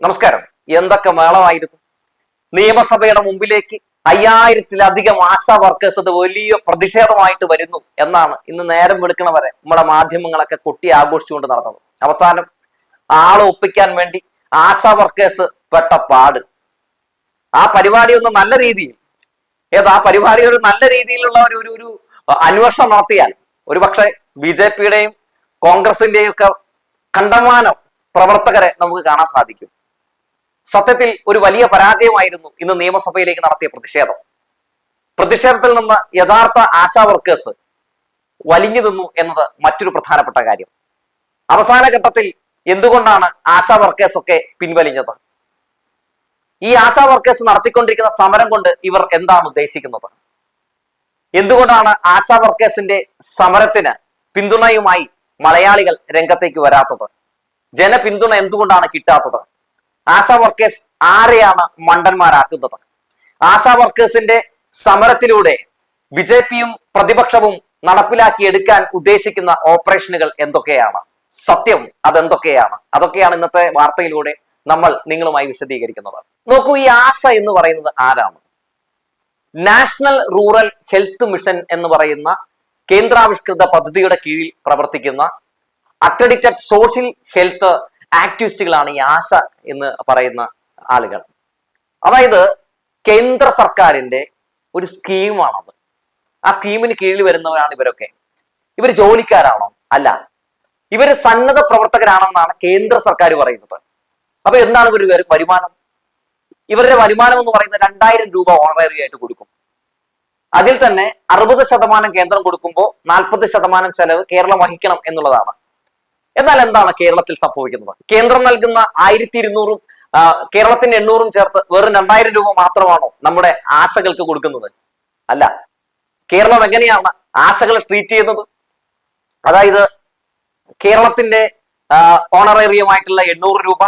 നമസ്കാരം. എന്തൊക്കെ മേളമായിരുന്നു? നിയമസഭയുടെ മുമ്പിലേക്ക് അയ്യായിരത്തിലധികം ആശാ വർക്കേഴ്സ് അത് വലിയ പ്രതിഷേധമായിട്ട് വരുന്നു എന്നാണ് ഇന്ന് നേരം വെളുക്കണ വരെ നമ്മുടെ മാധ്യമങ്ങളൊക്കെ കൊട്ടി ആഘോഷിച്ചുകൊണ്ട് നടന്നത്. അവസാനം ആളെ ഒപ്പിക്കാൻ വേണ്ടി ആശാ വർക്കേഴ്സ് പെട്ട പാട്. ആ പരിപാടി ഒന്ന് നല്ല രീതിയിൽ ഏതാ ആ പരിപാടി ഒരു നല്ല രീതിയിലുള്ള ഒരു ഒരു ഒരു അന്വേഷണം നടത്തിയാൽ ഒരുപക്ഷെ ബി ജെ പിയുടെയും കോൺഗ്രസിന്റെയും ഒക്കെ കണ്ടമാനം പ്രവർത്തകരെ നമുക്ക് കാണാൻ സാധിക്കും. സത്യത്തിൽ ഒരു വലിയ പരാജയമായിരുന്നു ഇന്ന് നിയമസഭയിലേക്ക് നടത്തിയ പ്രതിഷേധം. പ്രതിഷേധത്തിൽ നിന്ന് യഥാർത്ഥ ആശാ വർക്കേഴ്സ് വലിഞ്ഞു നിന്നു എന്നത് മറ്റൊരു പ്രധാനപ്പെട്ട കാര്യം. അവസാന ഘട്ടത്തിൽ എന്തുകൊണ്ടാണ് ആശാ വർക്കേഴ്സ് ഒക്കെ പിൻവലിഞ്ഞത്? ഈ ആശാ വർക്കേഴ്സ് നടത്തിക്കൊണ്ടിരിക്കുന്ന സമരം കൊണ്ട് ഇവർ എന്താണ് ഉദ്ദേശിക്കുന്നത്? എന്തുകൊണ്ടാണ് ആശാ വർക്കേഴ്സിന്റെ സമരത്തിന് പിന്തുണയുമായി മലയാളികൾ രംഗത്തേക്ക് വരാത്തത്? ജനപിന്തുണ എന്തുകൊണ്ടാണ് കിട്ടാത്തത്? ആശാ വർക്കേഴ്സ് ആരെയാണ് മണ്ടന്മാരാക്കുന്നത്? ആശാ വർക്കേഴ്സിന്റെ സമരത്തിലൂടെ ബി ജെ പിയും പ്രതിപക്ഷവും നടപ്പിലാക്കി എടുക്കാൻ ഉദ്ദേശിക്കുന്ന ഓപ്പറേഷനുകൾ എന്തൊക്കെയാണ്? സത്യം അതെന്തൊക്കെയാണ്? അതൊക്കെയാണ് ഇന്നത്തെ വാർത്തയിലൂടെ നമ്മൾ നിങ്ങളുമായി വിശദീകരിക്കുന്നത്. നോക്കൂ ഈ ആശ എന്ന് പറയുന്നത് ആരാണ്? നാഷണൽ റൂറൽ ഹെൽത്ത് മിഷൻ എന്ന് പറയുന്ന കേന്ദ്രാവിഷ്കൃത പദ്ധതിയുടെ കീഴിൽ പ്രവർത്തിക്കുന്ന അക്രഡിറ്റഡ് സോഷ്യൽ ഹെൽത്ത് ആക്ടിവിസ്റ്റുകളാണ് ഈ ആശ എന്ന് പറയുന്ന ആളുകൾ. അതായത് കേന്ദ്ര സർക്കാരിന്റെ ഒരു സ്കീമാണത്. ആ സ്കീമിന് കീഴിൽ വരുന്നവരാണ് ഇവരൊക്കെ. ഇവർ ജോലിക്കാരാണോ? അല്ല. ഇവർ സന്നദ്ധ പ്രവർത്തകരാണെന്നാണ് കേന്ദ്ര സർക്കാർ പറയുന്നത്. അപ്പൊ എന്താണ് ഇവർ വരുമാനം? ഇവരുടെ വരുമാനം എന്ന് പറയുന്നത് രണ്ടായിരം രൂപ ഓണററി ആയിട്ട് കൊടുക്കും. അതിൽ തന്നെ അറുപത് ശതമാനം കേന്ദ്രം കൊടുക്കുമ്പോൾ നാൽപ്പത് ശതമാനം ചെലവ് കേരളം വഹിക്കണം എന്നുള്ളതാണ്. എന്നാൽ എന്താണ് കേരളത്തിൽ സംഭവിക്കുന്നത്? കേന്ദ്രം നൽകുന്ന ആയിരത്തി ഇരുന്നൂറും കേരളത്തിന് കേരളത്തിന്റെ എണ്ണൂറും ചേർത്ത് വെറും രണ്ടായിരം രൂപ മാത്രമാണോ നമ്മുടെ ആശകൾക്ക് കൊടുക്കുന്നത്? അല്ല. കേരളം എങ്ങനെയാണ് ആശകളെ ട്രീറ്റ് ചെയ്യുന്നത്? അതായത് കേരളത്തിന്റെ ഓണറേറിയമായിട്ടുള്ള എണ്ണൂറ് രൂപ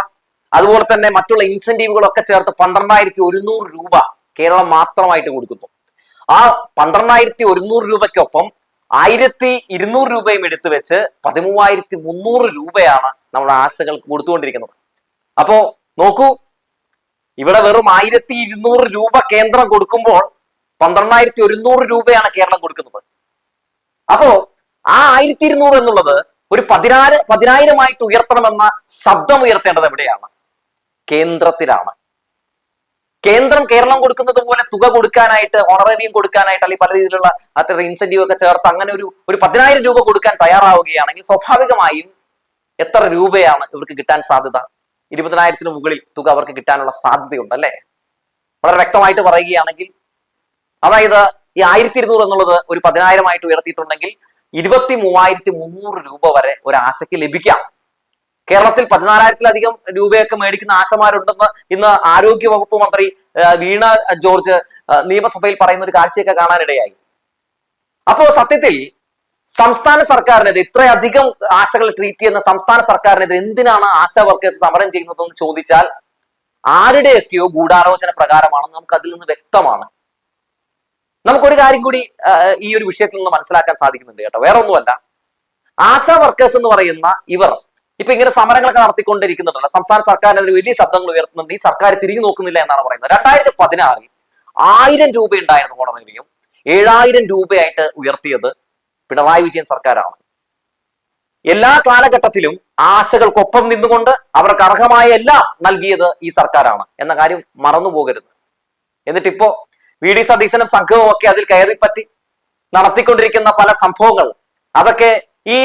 അതുപോലെ തന്നെ മറ്റുള്ള ഇൻസെന്റീവുകളൊക്കെ ചേർത്ത് പന്ത്രണ്ടായിരത്തി ഒരുന്നൂറ് രൂപ കേരളം മാത്രമായിട്ട് കൊടുക്കുന്നു. ആ പന്ത്രണ്ടായിരത്തി ഒരുന്നൂറ് രൂപയ്ക്കൊപ്പം ആയിരത്തി ഇരുന്നൂറ് രൂപയും എടുത്തു വെച്ച് പതിമൂവായിരത്തി മുന്നൂറ് രൂപയാണ് നമ്മുടെ ആശകൾക്ക് കൊടുത്തുകൊണ്ടിരിക്കുന്നത്. അപ്പോ നോക്കൂ ഇവിടെ വെറും ആയിരത്തി ഇരുന്നൂറ് രൂപ കേന്ദ്രം കൊടുക്കുമ്പോൾ പന്ത്രണ്ടായിരത്തി ഒരുന്നൂറ് രൂപയാണ് കേരളം കൊടുക്കുന്നത്. അപ്പോ ആ ആയിരത്തി ഇരുന്നൂറ് എന്നുള്ളത് ഒരു പതിനായിരം പതിനായിരമായിട്ട് ഉയർത്തണമെന്ന ശബ്ദം ഉയർത്തേണ്ടത് എവിടെയാണ്? കേന്ദ്രത്തിലാണ്. കേന്ദ്രം കേരളം കൊടുക്കുന്നത് പോലെ തുക കൊടുക്കാനായിട്ട് ഓണറേറിയം കൊടുക്കാനായിട്ട് അല്ലെങ്കിൽ പല രീതിയിലുള്ള അത്ര ഇൻസെന്റീവ് ഒക്കെ ചേർത്ത് അങ്ങനെ ഒരു ഒരു പതിനായിരം രൂപ കൊടുക്കാൻ തയ്യാറാവുകയാണെങ്കിൽ സ്വാഭാവികമായും എത്ര രൂപയാണ് ഇവർക്ക് കിട്ടാൻ സാധ്യത? ഇരുപതിനായിരത്തിന് മുകളിൽ തുക അവർക്ക് കിട്ടാനുള്ള സാധ്യതയുണ്ട് അല്ലേ? വളരെ വ്യക്തമായിട്ട് പറയുകയാണെങ്കിൽ അതായത് ഈ ആയിരത്തി ഇരുന്നൂറ് എന്നുള്ളത് ഒരു പതിനായിരമായിട്ട് ഉയർത്തിയിട്ടുണ്ടെങ്കിൽ ഇരുപത്തി മൂവായിരത്തി മുന്നൂറ് രൂപ വരെ ഒരു ആശയ്ക്ക് ലഭിക്കാം. കേരളത്തിൽ പതിനാലായിരത്തിലധികം രൂപയൊക്കെ മേടിക്കുന്ന ആശമാരുണ്ടെന്ന് ഇന്ന് ആരോഗ്യ വകുപ്പ് മന്ത്രി വീണ ജോർജ് നിയമസഭയിൽ പറയുന്ന ഒരു കാഴ്ചയൊക്കെ കാണാനിടയായി. അപ്പോ സത്യത്തിൽ സംസ്ഥാന സർക്കാരിനെതിരെ ഇത്രയധികം ആശകൾ ട്രീറ്റ് ചെയ്യുന്ന സംസ്ഥാന സർക്കാരിനെതിരെ എന്തിനാണ് ആശ വർക്കേഴ്സ് സമരം ചെയ്യുന്നതെന്ന് ചോദിച്ചാൽ ആരുടെയൊക്കെയോ ഗൂഢാലോചന പ്രകാരമാണെന്ന് നമുക്ക് അതിൽ നിന്ന് വ്യക്തമാണ്. നമുക്കൊരു കാര്യം കൂടി ഈ ഒരു വിഷയത്തിൽ നിന്ന് മനസ്സിലാക്കാൻ സാധിക്കുന്നുണ്ട് കേട്ടോ. വേറെ ഒന്നുമല്ല ആശ വർക്കേഴ്സ് എന്ന് പറയുന്ന ഇവർ ഇപ്പൊ ഇങ്ങനെ സമരങ്ങളൊക്കെ നടത്തിക്കൊണ്ടിരിക്കുന്നുണ്ടല്ലോ. സംസ്ഥാന സർക്കാരിനെതിരെ വലിയ ശബ്ദങ്ങൾ ഉയർത്തുന്നുണ്ട്. ഈ സർക്കാർ തിരിഞ്ഞു നോക്കുന്നില്ല എന്നാണ് പറയുന്നത്. രണ്ടായിരത്തി പതിനാറിൽ ആയിരം രൂപ ഉണ്ടായിരുന്നു കോടതിയും ഏഴായിരം രൂപയായിട്ട് ഉയർത്തിയത് പിണറായി വിജയൻ സർക്കാരാണ്. എല്ലാ കാലഘട്ടത്തിലും ആശകൾക്കൊപ്പം നിന്നുകൊണ്ട് അവർക്ക് അർഹമായ എല്ലാം നൽകിയത് ഈ സർക്കാരാണ് എന്ന കാര്യം മറന്നു പോകരുത്. എന്നിട്ടിപ്പോ വി ഡി സതീശനും സംഘവും ഒക്കെ അതിൽ കയറിപ്പറ്റി നടത്തിക്കൊണ്ടിരിക്കുന്ന പല സംഭവങ്ങൾ അതൊക്കെ ഈ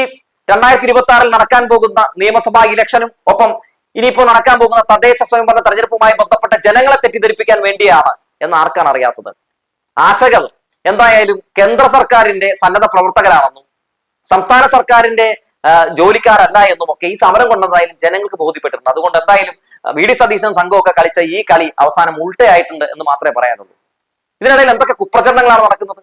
രണ്ടായിരത്തി ഇരുപത്തി ആറിൽ നടക്കാൻ പോകുന്ന നിയമസഭാ ഇലക്ഷനും ഒപ്പം ഇനിയിപ്പോ നടക്കാൻ പോകുന്ന തദ്ദേശ സ്വയംഭരണ തെരഞ്ഞെടുപ്പുമായി ബന്ധപ്പെട്ട ജനങ്ങളെ തെറ്റിദ്ധരിപ്പിക്കാൻ വേണ്ടിയാണ് എന്ന് ആർക്കാണ് അറിയാത്തത്? ആശകൾ എന്തായാലും കേന്ദ്ര സർക്കാരിന്റെ സന്നദ്ധ പ്രവർത്തകരാണെന്നും സംസ്ഥാന സർക്കാരിന്റെ ജോലിക്കാരല്ല എന്നും ഒക്കെ ഈ സമരം കൊണ്ടെന്തായാലും ജനങ്ങൾക്ക് ബോധ്യപ്പെട്ടിട്ടുണ്ട്. അതുകൊണ്ട് എന്തായാലും വി. ഡി. സതീശനും സംഘമൊക്കെ കളിച്ച ഈ കളി അവസാനം ഉൾട്ടയായിട്ടുണ്ട് എന്ന് മാത്രമേ പറയാനുള്ളൂ. ഇതിനിടയിൽ എന്തൊക്കെ കുപ്രചരണങ്ങളാണ് നടക്കുന്നത്?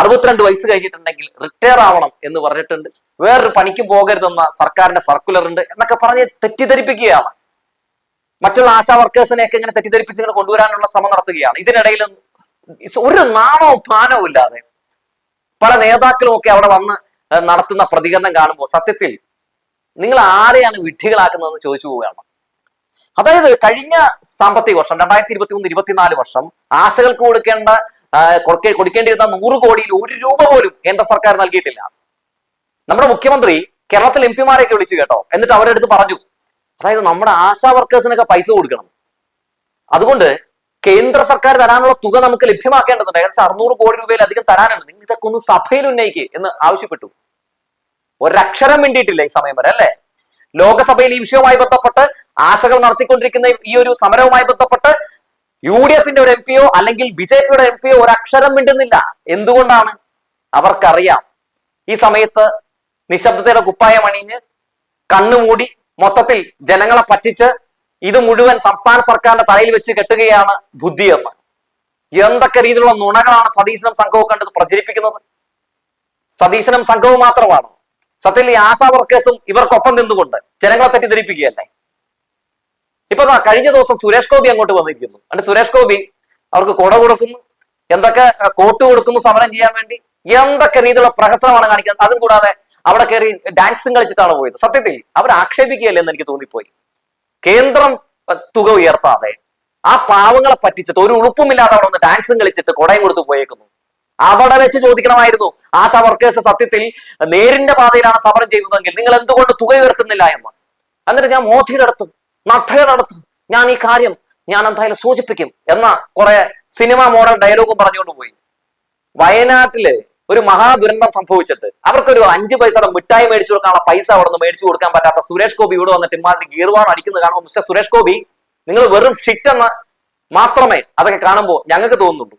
അറുപത്തിരണ്ട് വയസ്സ് കഴിഞ്ഞിട്ടുണ്ടെങ്കിൽ റിട്ടയർ ആവണം എന്ന് പറഞ്ഞിട്ടുണ്ട്. വേറൊരു പണിക്കും പോകരുതെന്ന സർക്കാരിന്റെ സർക്കുലർ ഉണ്ട് എന്നൊക്കെ പറഞ്ഞ് തെറ്റിദ്ധരിപ്പിക്കുകയാണ്. മറ്റുള്ള ആശാ വർക്കേഴ്സിനെയൊക്കെ ഇങ്ങനെ തെറ്റിദ്ധരിപ്പിച്ച് ഇങ്ങനെ കൊണ്ടുവരാനുള്ള ശ്രമം നടത്തുകയാണ്. ഇതിനിടയിൽ ഒരു നാണവും പാനവും ഇല്ലാതെ പല നേതാക്കളും ഒക്കെ അവിടെ വന്ന് നടത്തുന്ന പ്രതികരണം കാണുമ്പോൾ സത്യത്തിൽ നിങ്ങൾ ആരെയാണ് വിഡ്ഢികളാക്കുന്നതെന്ന് ചോദിച്ചു പോവുകയാണ്. അതായത് കഴിഞ്ഞ സാമ്പത്തിക വർഷം രണ്ടായിരത്തി ഇരുപത്തി മൂന്ന് ഇരുപത്തിനാല് വർഷം ആശകൾക്ക് കൊടുക്കേണ്ട കൊടുക്കേണ്ടിയിരുന്ന നൂറ് കോടിയിൽ ഒരു രൂപ പോലും കേന്ദ്ര സർക്കാർ നൽകിയിട്ടില്ല. നമ്മുടെ മുഖ്യമന്ത്രി കേരളത്തിൽ എം പിമാരെയൊക്കെ വിളിച്ചു കേട്ടോ. എന്നിട്ട് അവരുടെ അടുത്ത് പറഞ്ഞു അതായത് നമ്മുടെ ആശാ വർക്കേഴ്സിനൊക്കെ പൈസ കൊടുക്കണം. അതുകൊണ്ട് കേന്ദ്ര സർക്കാർ തരാനുള്ള തുക നമുക്ക് ലഭ്യമാക്കേണ്ടതുണ്ട്. ഏകദേശം അറുന്നൂറ് കോടി രൂപയിലധികം തരാനുണ്ട്. നിങ്ങൾ ഇതൊക്കെ ഒന്ന് സഭയിൽ ഉന്നയിക്കുക എന്ന് ആവശ്യപ്പെട്ടു. ഒരക്ഷരം വേണ്ടിയിട്ടില്ല ഈ സമയം വരെ അല്ലേ? ലോകസഭയിൽ ഈ വിഷയവുമായി ബന്ധപ്പെട്ട് ആശകൾ നടത്തിക്കൊണ്ടിരിക്കുന്ന ഈ ഒരു സമരവുമായി ബന്ധപ്പെട്ട് യു ഡി എഫിന്റെ ഒരു എം പിയോ അല്ലെങ്കിൽ ബി ജെ പിയുടെ എം പിയോ ഒരക്ഷരം മിണ്ടുന്നില്ല. എന്തുകൊണ്ടാണ്? അവർക്കറിയാം. ഈ സമയത്ത് നിശബ്ദതയുടെ കുപ്പായം അണിഞ്ഞ് കണ്ണുമൂടി മൊത്തത്തിൽ ജനങ്ങളെ പറ്റിച്ച് ഇത് മുഴുവൻ സംസ്ഥാന സർക്കാരിന്റെ തലയിൽ വെച്ച് കെട്ടുകയാണ് ബുദ്ധിയെന്ന്. എന്തൊക്കെ രീതിയിലുള്ള നുണകളാണ് സതീശനും സംഘവും കണ്ടത് പ്രചരിപ്പിക്കുന്നത്? സതീശനും സംഘവും മാത്രമാണ്? സത്യത്തിൽ ഈ ആശാ വർക്കേഴ്സും ഇവർക്കൊപ്പം നിന്നുകൊണ്ട് ജനങ്ങളെ തെറ്റിദ്ധരിപ്പിക്കുകയല്ലേ ഇപ്പൊ കഴിഞ്ഞ ദിവസം സുരേഷ് ഗോപി അങ്ങോട്ട് വന്നിരിക്കുന്നു. അണ്ട് സുരേഷ് ഗോപി അവർക്ക് കൊട കൊടുക്കുന്നു എന്തൊക്കെ കോട്ട് കൊടുക്കുന്നു സമരം ചെയ്യാൻ വേണ്ടി എന്തൊക്കെ രീതിയിലുള്ള പ്രഹസനമാണ് കാണിക്കുന്നത് അതും കൂടാതെ അവിടെ കയറി ഡാൻസും കളിച്ചിട്ടാണ് പോയത്. സത്യത്തിൽ അവർ ആക്ഷേപിക്കുകയല്ലേ എന്ന് എനിക്ക് തോന്നിപ്പോയി. കേന്ദ്രം തുക ഉയർത്താതെ ആ പാവങ്ങളെ പറ്റിച്ചിട്ട് ഒരു ഉളുപ്പുമില്ലാതെ അവിടെ വന്ന് ഡാൻസും കളിച്ചിട്ട് കൊടയും കൊടുത്ത് പോയേക്കുന്നു. അവിടെ വെച്ച് ചോദിക്കണമായിരുന്നു. ആശാ വർക്കേഴ്സ് സത്യത്തിൽ നേരിന്റെ പാതയിലാണ് സമരം ചെയ്തതെങ്കിൽ നിങ്ങൾ എന്തുകൊണ്ട് തുക ഉയർത്തുന്നില്ല എന്ന്. എന്നിട്ട് ഞാൻ മോദിയുടെ അടുത്ത് നദ്ധയുടെ ഞാൻ ഈ കാര്യം ഞാൻ എന്തായാലും സൂചിപ്പിക്കും എന്ന കുറെ സിനിമ മോഡൽ ഡയലോഗും പറഞ്ഞുകൊണ്ട് പോയി. വയനാട്ടിൽ ഒരു മഹാദുരന്തം സംഭവിച്ചിട്ട് അവർക്കൊരു അഞ്ച് പൈസയുടെ മിഠായി മേടിച്ചു കൊടുക്കാനുള്ള പൈസ അവിടെ നിന്ന് മേടിച്ചു കൊടുക്കാൻ പറ്റാത്ത സുരേഷ് ഗോപി ഇവിടെ വന്നിട്ട് ഇമാതിരി ഗീർവാണ് അടിക്കുന്നത് കാണുമ്പോൾ മിസ്റ്റർ സുരേഷ് ഗോപി നിങ്ങൾ വെറും ഷിറ്റ് എന്ന് മാത്രമേ അതൊക്കെ കാണുമ്പോൾ ഞങ്ങൾക്ക് തോന്നുന്നുള്ളൂ.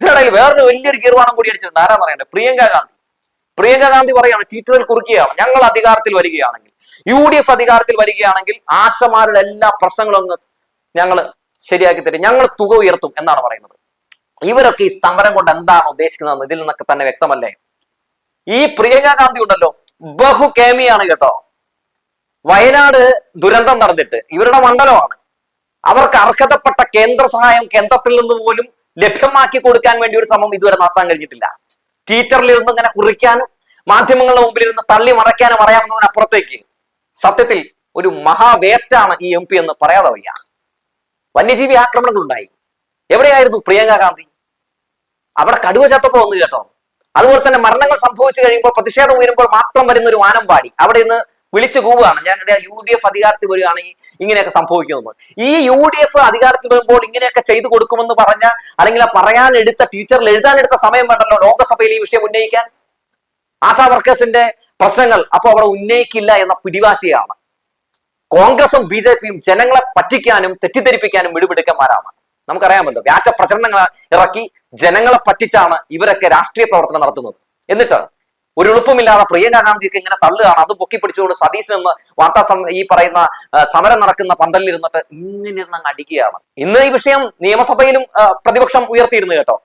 ഇതിനിടയിൽ വേറൊരു വലിയൊരു ഗീർവാണം കൂടി അടിച്ചിട്ടുണ്ട്. ആരാന്ന് പറയണ്ടേ പ്രിയങ്ക ഗാന്ധി. പ്രിയങ്ക ഗാന്ധി പറയാണ് ട്വിറ്ററിൽ കുറിക്കുകയാണ്. ഞങ്ങൾ അധികാരത്തിൽ വരികയാണെങ്കിൽ യു ഡി എഫ് അധികാരത്തിൽ വരികയാണെങ്കിൽ ആശമാരുടെ എല്ലാ പ്രശ്നങ്ങളും അങ്ങ് ഞങ്ങൾ ശരിയാക്കി തരും. ഞങ്ങൾ തുക ഉയർത്തും എന്നാണ് പറയുന്നത്. ഇവരൊക്കെ ഈ സമരം കൊണ്ട് എന്താണ് ഉദ്ദേശിക്കുന്നതെന്ന് ഇതിൽ നിന്നൊക്കെ തന്നെ വ്യക്തമല്ലേ? ഈ പ്രിയങ്ക ഗാന്ധി ഉണ്ടല്ലോ ബഹു കേമിയാണ് കേട്ടോ. വയനാട് ദുരന്തം നടന്നിട്ട് ഇവരുടെ മണ്ഡലമാണ്. അവർക്ക് അർഹതപ്പെട്ട കേന്ദ്ര സഹായം കേന്ദ്രത്തിൽ നിന്ന് പോലും ലഭ്യമാക്കി കൊടുക്കാൻ വേണ്ടി ഒരു ശ്രമം ഇതുവരെ നടത്താൻ കഴിഞ്ഞിട്ടില്ല. ട്വിറ്ററിലിരുന്ന് ഇങ്ങനെ കുറിക്കാനും മാധ്യമങ്ങളുടെ മുമ്പിലിരുന്ന് തള്ളി മറയ്ക്കാനും അറിയാവുന്നതിനപ്പുറത്തേക്ക് സത്യത്തിൽ ഒരു മഹാ വേസ്റ്റ് ആണ് ഈ എം പി എന്ന് പറയാതെ വയ്യ. വന്യജീവി ആക്രമണങ്ങൾ ഉണ്ടായി എവിടെയായിരുന്നു പ്രിയങ്ക ഗാന്ധി? അവിടെ കടുവ ചത്തപ്പോ വന്നു കേട്ടോ. അതുപോലെ തന്നെ മരണങ്ങൾ സംഭവിച്ചു കഴിയുമ്പോൾ പ്രതിഷേധം ഉയരുമ്പോൾ മാത്രം വരുന്ന ഒരു വാനം പാടി. അവിടെ നിന്ന് വിളിച്ചു കൂവുകയാണ്. ഞാൻ യു ഡി എഫ് അധികാരത്തിൽ വരികയാണെങ്കിൽ ഇങ്ങനെയൊക്കെ സംഭവിക്കുന്നത്. ഈ യു ഡി എഫ് അധികാരത്തിൽ വരുമ്പോൾ ഇങ്ങനെയൊക്കെ ചെയ്തു കൊടുക്കുമെന്ന് പറഞ്ഞ അല്ലെങ്കിൽ പറയാൻ എടുത്ത ടീച്ചറിൽ എഴുതാൻ എടുത്ത സമയം വേണ്ടല്ലോ ലോകസഭയിൽ ഈ വിഷയം ഉന്നയിക്കാൻ? ആശാ വർക്കേഴ്സിന്റെ പ്രശ്നങ്ങൾ അപ്പൊ അവിടെ ഉന്നയിക്കില്ല എന്ന പിടിവാശിയാണ്. കോൺഗ്രസും ബി ജെ പിയും ജനങ്ങളെ പറ്റിക്കാനും തെറ്റിദ്ധരിപ്പിക്കാനും വിടുപിടുക്കന്മാരാണ്. നമുക്കറിയാമല്ലോ വ്യാജ പ്രചരണങ്ങൾ ഇറക്കി ജനങ്ങളെ പറ്റിച്ചാണ് ഇവരൊക്കെ രാഷ്ട്രീയ പ്രവർത്തനം നടത്തുന്നത്. എന്നിട്ട് ഒരു എളുപ്പമില്ലാതെ പ്രിയങ്ക ഗാന്ധിയൊക്കെ ഇങ്ങനെ തള്ളുകയാണ്. അത് പൊക്കി പിടിച്ചുകൊണ്ട് സതീശൻ എന്ന് വാർത്താ ഈ പറയുന്ന സമരം നടക്കുന്ന പന്തലിൽ ഇരുന്നിട്ട് ഇങ്ങനെ ഇരുന്ന് അടിക്കുകയാണ്. ഇന്ന് ഈ വിഷയം നിയമസഭയിലും പ്രതിപക്ഷം ഉയർത്തിയിരുന്നു കേട്ടോ.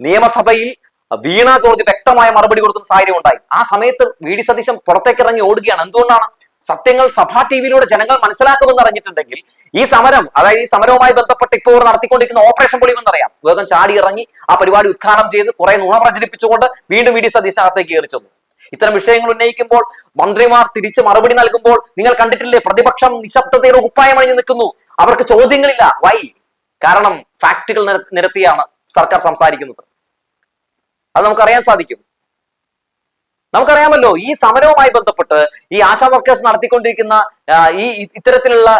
നിയമസഭയിൽ വീണ ജോർജ് വ്യക്തമായ മറുപടി കൊടുക്കുന്ന സാഹചര്യം ഉണ്ടായി ആ സമയത്ത് വി ഡി സതീശൻ പുറത്തേക്ക് ഇറങ്ങി ഓടുകയാണ്. എന്തുകൊണ്ടാണ് സത്യങ്ങൾ സഭാ ടി വിയിലൂടെ ജനങ്ങൾ മനസ്സിലാക്കുമെന്ന് അറിഞ്ഞിട്ടുണ്ടെങ്കിൽ ഈ സമരം അതായത് ഈ സമരവുമായി ബന്ധപ്പെട്ട് ഇപ്പോൾ നടത്തിക്കൊണ്ടിരിക്കുന്ന ഓപ്പറേഷൻ പൊളിയുമെന്ന് അറിയാം വേഗം ചാടി ഇറങ്ങി ആ പരിപാടി ഉദ്ഘാടനം ചെയ്ത് കുറെ നുണ പ്രചരിപ്പിച്ചുകൊണ്ട് വീണ്ടും വി ഡി കയറി ചെന്നു. ഇത്തരം വിഷയങ്ങൾ ഉന്നയിക്കുമ്പോൾ മന്ത്രിമാർ തിരിച്ച് മറുപടി നൽകുമ്പോൾ നിങ്ങൾ കണ്ടിട്ടില്ലേ പ്രതിപക്ഷം നിശബ്ദതയുടെ കുപ്പായമണിഞ്ഞ് നിൽക്കുന്നു. അവർക്ക് ചോദ്യങ്ങളില്ല. വൈ? കാരണം നിര- നിരത്തിയാണ് സർക്കാർ സംസാരിക്കുന്നത്. അത് നമുക്കറിയാൻ സാധിക്കും. നമുക്കറിയാമല്ലോ ഈ സമരവുമായി ബന്ധപ്പെട്ട് ഈ ആശാ വർക്കേഴ്സ് നടത്തിക്കൊണ്ടിരിക്കുന്ന ഈ ഇത്തരത്തിലുള്ള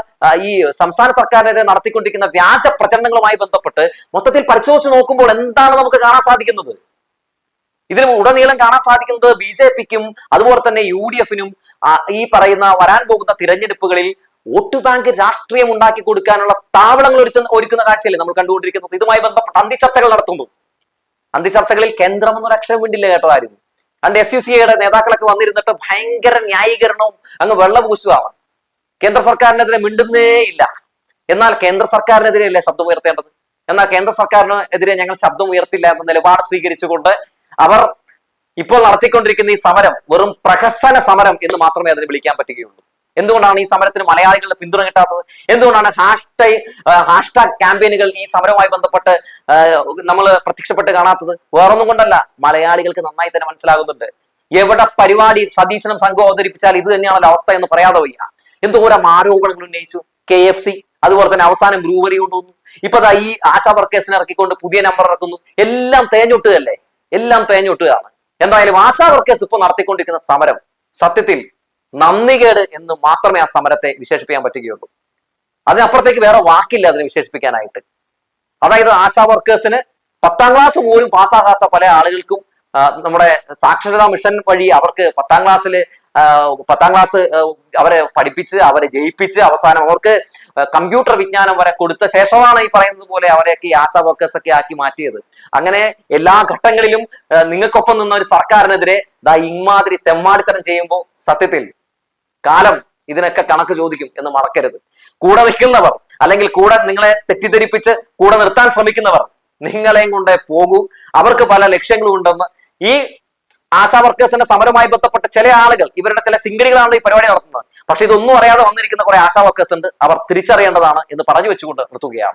ഈ സംസ്ഥാന സർക്കാരിനെതിരെ നടത്തിക്കൊണ്ടിരിക്കുന്ന വ്യാജ പ്രചരണങ്ങളുമായി ബന്ധപ്പെട്ട് മൊത്തത്തിൽ പരിശോധിച്ച് നോക്കുമ്പോൾ എന്താണ് നമുക്ക് കാണാൻ സാധിക്കുന്നത്? ഇതിൽ ഉടനീളം കാണാൻ സാധിക്കുന്നത് ബി ജെ പിക്കും അതുപോലെ തന്നെ യു ഡി എഫിനും ഈ പറയുന്ന വരാൻ പോകുന്ന തിരഞ്ഞെടുപ്പുകളിൽ വോട്ട് ബാങ്ക് രാഷ്ട്രീയം ഉണ്ടാക്കി കൊടുക്കാനുള്ള താവളങ്ങൾ ഒരുക്കുന്ന ഒരുക്കുന്ന കാഴ്ചയല്ലേ നമ്മൾ കണ്ടുകൊണ്ടിരിക്കുന്നത്. ഇതുമായി ബന്ധപ്പെട്ട് അന്തിചർച്ചകൾ നടത്തുന്നു. അന്തിചർച്ചകളിൽ കേന്ദ്രം എന്നൊരു അക്ഷരം വേണ്ടില്ല കേട്ടോ ആരും അണ്ട് എസ് യു സി ഐയുടെ നേതാക്കളൊക്കെ വന്നിരുന്നിട്ട് ഭയങ്കര ന്യായീകരണവും അങ്ങ് വെള്ളപൂശുവാണ്. കേന്ദ്ര സർക്കാരിനെതിരെ മിണ്ടുന്നേ ഇല്ല. എന്നാൽ കേന്ദ്ര സർക്കാരിനെതിരെയല്ലേ ശബ്ദം ഉയർത്തേണ്ടത്? എന്നാൽ കേന്ദ്ര സർക്കാരിനെതിരെ ഞങ്ങൾ ശബ്ദം ഉയർത്തില്ല എന്ന നിലപാട് സ്വീകരിച്ചുകൊണ്ട് അവർ ഇപ്പോൾ നടത്തിക്കൊണ്ടിരിക്കുന്ന ഈ സമരം വെറും പ്രഹസന സമരം എന്ന് മാത്രമേ അതിന് വിളിക്കാൻ പറ്റുകയുള്ളൂ. എന്തുകൊണ്ടാണ് ഈ സമരത്തിന് മലയാളികളുടെ പിന്തുണ കിട്ടാത്തത്? എന്തുകൊണ്ടാണ് ഹാഷ്ടാഗ് ഹാഷ്ടാഗ് ക്യാമ്പയിനുകൾ ഈ സമരവുമായി ബന്ധപ്പെട്ട് നമ്മൾ പ്രത്യക്ഷപ്പെട്ട് കാണാത്തത്? വേറൊന്നും കൊണ്ടല്ല. മലയാളികൾക്ക് നന്നായി തന്നെ മനസ്സിലാകുന്നുണ്ട്. എവിടെ പരിപാടി സതീശനും സംഘവും അവതരിപ്പിച്ചാൽ ഇത് തന്നെയാണല്ലോ അവസ്ഥ എന്ന് പറയാതെ വയ്യ. എന്തോരം ആരോപണങ്ങൾ ഉന്നയിച്ചു കെ എഫ് സി. അതുപോലെ തന്നെ അവസാനം ബ്രൂവറി കൊണ്ടുവന്നു. ഇപ്പൊ ഈ ആശാ വർക്കേഴ്സിനെ ഇറക്കിക്കൊണ്ട് പുതിയ നമ്പർ ഇറക്കുന്നു. എല്ലാം തേഞ്ഞൊട്ടുകയല്ലേ? എല്ലാം തേഞ്ഞൊട്ടുകയാണ്. എന്തായാലും ആശാ വർക്കേഴ്സ് ഇപ്പൊ നടത്തിക്കൊണ്ടിരിക്കുന്ന സമരം സത്യത്തിൽ നന്ദികേട് എന്ന് മാത്രമേ ആ സമരത്തെ വിശേഷിപ്പിക്കാൻ പറ്റുകയുള്ളൂ. അതിനപ്പുറത്തേക്ക് വേറെ വാക്കില്ല അതിനെ വിശേഷിപ്പിക്കാനായിട്ട്. അതായത് ആശാ വർക്കേഴ്സിന് പത്താം ക്ലാസ് പോലും പാസ്സാകാത്ത പല ആളുകൾക്കും നമ്മുടെ സാക്ഷരതാ മിഷൻ വഴി അവർക്ക് പത്താം ക്ലാസ്സിൽ പത്താം ക്ലാസ് അവരെ പഠിപ്പിച്ച് അവരെ ജയിപ്പിച്ച് അവസാനം അവർക്ക് കമ്പ്യൂട്ടർ വിജ്ഞാനം വരെ കൊടുത്ത ശേഷമാണ് ഈ പറയുന്നത് പോലെ അവരെയൊക്കെ ഈ ആശാ വർക്കേഴ്സ് ഒക്കെ ആക്കി മാറ്റിയത്. അങ്ങനെ എല്ലാ ഘട്ടങ്ങളിലും നിങ്ങൾക്കൊപ്പം നിന്ന ഒരു സർക്കാരിനെതിരെ ദാ ഇമാതിരി തെമ്മാടിത്തരം ചെയ്യുമ്പോൾ സത്യത്തിൽ കാലം ഇതിനൊക്കെ കണക്ക് ചോദിക്കും എന്ന് മറക്കരുത്. കൂടെ നിൽക്കുന്നവർ അല്ലെങ്കിൽ കൂടെ നിങ്ങളെ തെറ്റിദ്ധരിപ്പിച്ച് കൂടെ നിർത്താൻ ശ്രമിക്കുന്നവർ നിങ്ങളെയും കൊണ്ട് പോകൂ. അവർക്ക് പല ലക്ഷ്യങ്ങളും ഉണ്ടെന്ന് ഈ ആശാ വർക്കേഴ്സിന്റെ സമരവുമായി ബന്ധപ്പെട്ട ചില ആളുകൾ ഇവരുടെ ചില ശിങ്കടികളാണ് ഈ പരിപാടി നടത്തുന്നത്. പക്ഷെ ഇതൊന്നും അറിയാതെ വന്നിരിക്കുന്ന കുറെ ആശാ വർക്കേഴ്സ് ഉണ്ട്. അവർ തിരിച്ചറിയേണ്ടതാണ് എന്ന് പറഞ്ഞു വെച്ചുകൊണ്ട് നിർത്തുകയാണ്.